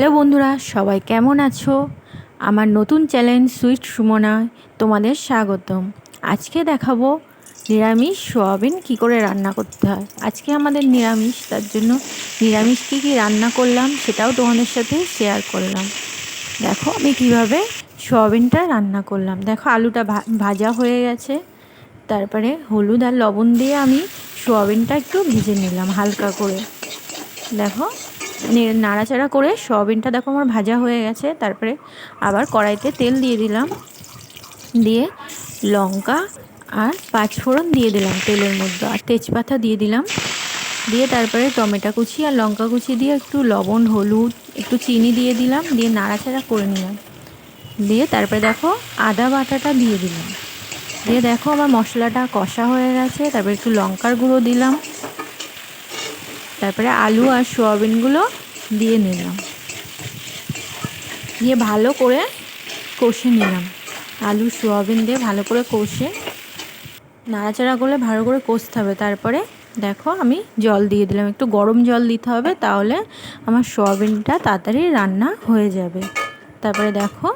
Hello বন্ধুরা, সবাই কেমন আছো? আমার নতুন চ্যানেল সুইট সুমনায় তোমাদের স্বাগতম। আজকে দেখাবো নিরামিষ সোয়াবিন কি করে রান্না করতে হয়। আজকে আমাদের নিরামিষ, তার জন্য নিরামিষ কী কী রান্না করলাম সেটাও তোমাদের সাথে শেয়ার করলাম। দেখো আমি কীভাবে সোয়াবিনটা রান্না করলাম। দেখো আলুটা ভাজা হয়ে গেছে। তারপরে হলুদ আর লবণ দিয়ে আমি সোয়াবিনটা একটু ভেজে নিলাম হালকা করে। দেখো নাড়াচাড়া করে সয়াবিনটা দেখো আমার ভাজা হয়ে গেছে। তারপরে আবার কড়াইতে তেল দিয়ে দিলাম। দিয়ে লঙ্কা আর পাঁচফোড়ন দিয়ে দিলাম তেলের মধ্যে আর তেজপাতা দিয়ে দিলাম। দিয়ে তারপরে টমেটো কুচি আর লঙ্কা কুচি দিয়ে একটু লবণ, হলুদ, একটু চিনি দিয়ে দিলাম। দিয়ে নাড়াচাড়া করে নিলাম। দিয়ে তারপরে দেখো আদা বাটাটা দিয়ে দিলাম। দিয়ে দেখো আমার মশলাটা কষা হয়ে গেছে। তারপরে একটু লঙ্কার গুঁড়ো দিলাম। তারপরে আলু আর সোয়াবিনগুলো দিয়ে নিলাম। দিয়ে ভালো করে কষে নিলাম। আলু, সোয়াবিন দিয়ে ভালো করে কষে নাড়াচাড়া করলে ভালো করে কষতে হবে। তারপরে দেখো আমি জল দিয়ে দিলাম। একটু গরম জল দিতে হবে তাহলে আমার সোয়াবিনটা তাড়াতাড়ি রান্না হয়ে যাবে। তারপরে দেখো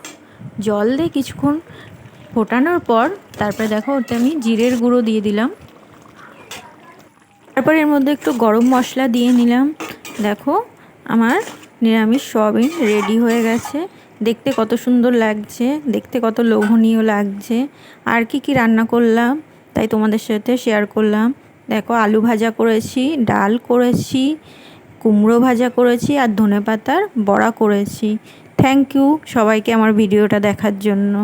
জল দিয়ে কিছুক্ষণ ফোটানোর পর তারপরে দেখো ওতে আমি জিরের গুঁড়ো দিয়ে দিলাম। তারপর এর মধ্যে একটু গরম মশলা দিয়ে নিলাম। দেখো, আমার নিরামিষ সয়াবিন রেডি হয়ে গেছে। দেখতে কত সুন্দর লাগছে, দেখতে কত লোভনীয় লাগছে। আর কি কি রান্না করলাম, তাই তোমাদের সাথে শেয়ার করলাম। দেখো, আলু ভাজা করেছি, ডাল করেছি, কুমড়ো ভাজা করেছি, আর ধনে পাতার বড়া করেছি। থ্যাংক ইউ সবাইকে আমার ভিডিওটা দেখার জন্য।